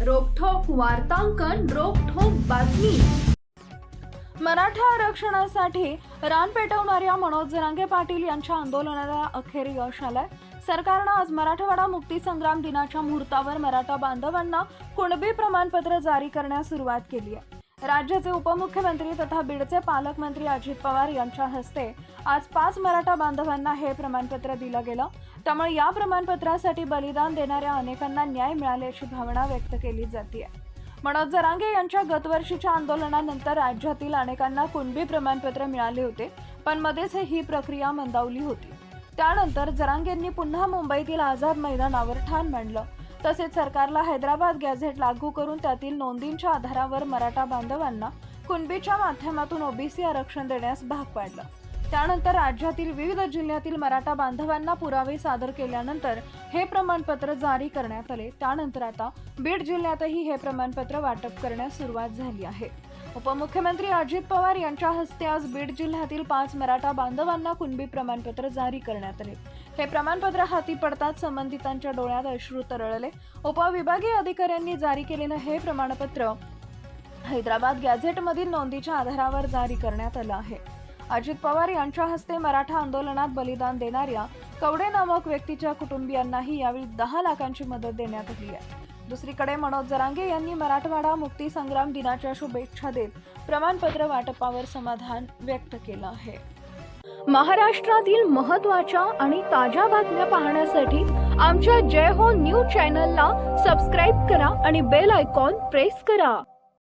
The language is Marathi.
वार्तांकन रोखोक बातमी. मराठा आरक्षणासाठी रान पेटवणाऱ्या मनोज जरांगे पाटील यांच्या आंदोलनाला अखेर यश आलंय. सरकारनं आज मराठवाडा मुक्तीसंग्राम दिनाच्या मुहूर्तावर मराठा बांधवांना कुणबी प्रमाणपत्र जारी करण्यास सुरुवात केली आहे. राज्याचे उपमुख्यमंत्री तथा बीडचे पालकमंत्री अजित पवार यांच्या हस्ते आज पाच मराठा बांधवांना हे प्रमाणपत्र दिलं गेलं. त्यामुळे या प्रमाणपत्रासाठी बलिदान देणाऱ्या अनेकांना न्याय मिळाल्याची भावना व्यक्त केली जाते मनोज जरांगे यांच्या गतवर्षीच्या आंदोलनानंतर राज्यातील अनेकांना कुणबी प्रमाणपत्र मिळाले होते पण मध्येच ही प्रक्रिया मंदावली होती. त्यानंतर जरांगेंनी पुन्हा मुंबईतील आझाद मैदानावर ठाण मांडलं. तसेच सरकारला हैदराबाद गॅझेट लागू करून त्यातील नोंदींच्या आधारावर मराठा बांधवांना कुणबीच्या माध्यमातून ओबीसी आरक्षण देण्यास भाग पाडलं. त्यानंतर राज्यातील विविध जिल्ह्यातील मराठा बांधवांना पुरावे सादर केल्यानंतर हे प्रमाणपत्र जारी करण्यात आले. त्यानंतर आता बीड जिल्ह्यातही हे प्रमाणपत्र वाटप करण्यास सुरुवात झाली आहे. उपमुख्यमंत्री अजित पवार यांच्या हस्ते आज बीड जिल्ह्यातील पाच मराठा बांधवांना कुणबी प्रमाणपत्र जारी करण्यात आले. हे प्रमाणपत्र हाती पडताच संबंधितांच्या डोळ्यात अश्रू तरळले. उपविभागीय अधिकाऱ्यांनी जारी केलेलं हे प्रमाणपत्र हैदराबाद गॅझेटमधील नोंदीच्या आधारावर जारी करण्यात आलं आहे. अजित पवार यांच्या हस्ते मराठा आंदोलनात बलिदान देणाऱ्या कवडे नामक व्यक्तीच्या कुटुंबियांनाही यावेळी दहा लाखांची मदत देण्यात आली आहे. दुसरीकडे मनोज जरांगे यांनी मराठवाडा मुक्ती संग्राम दिनाच्या शुभेच्छा देत प्रमाणपत्र वाटपावर समाधान व्यक्त केलं आहे. महाराष्ट्रातील महत्त्वाच्या आणि ताज्या बातम्या पाहण्यासाठी आमच्या जय हो न्यूज चॅनलला सबस्क्राईब करा आणि बेल आयकॉन प्रेस करा.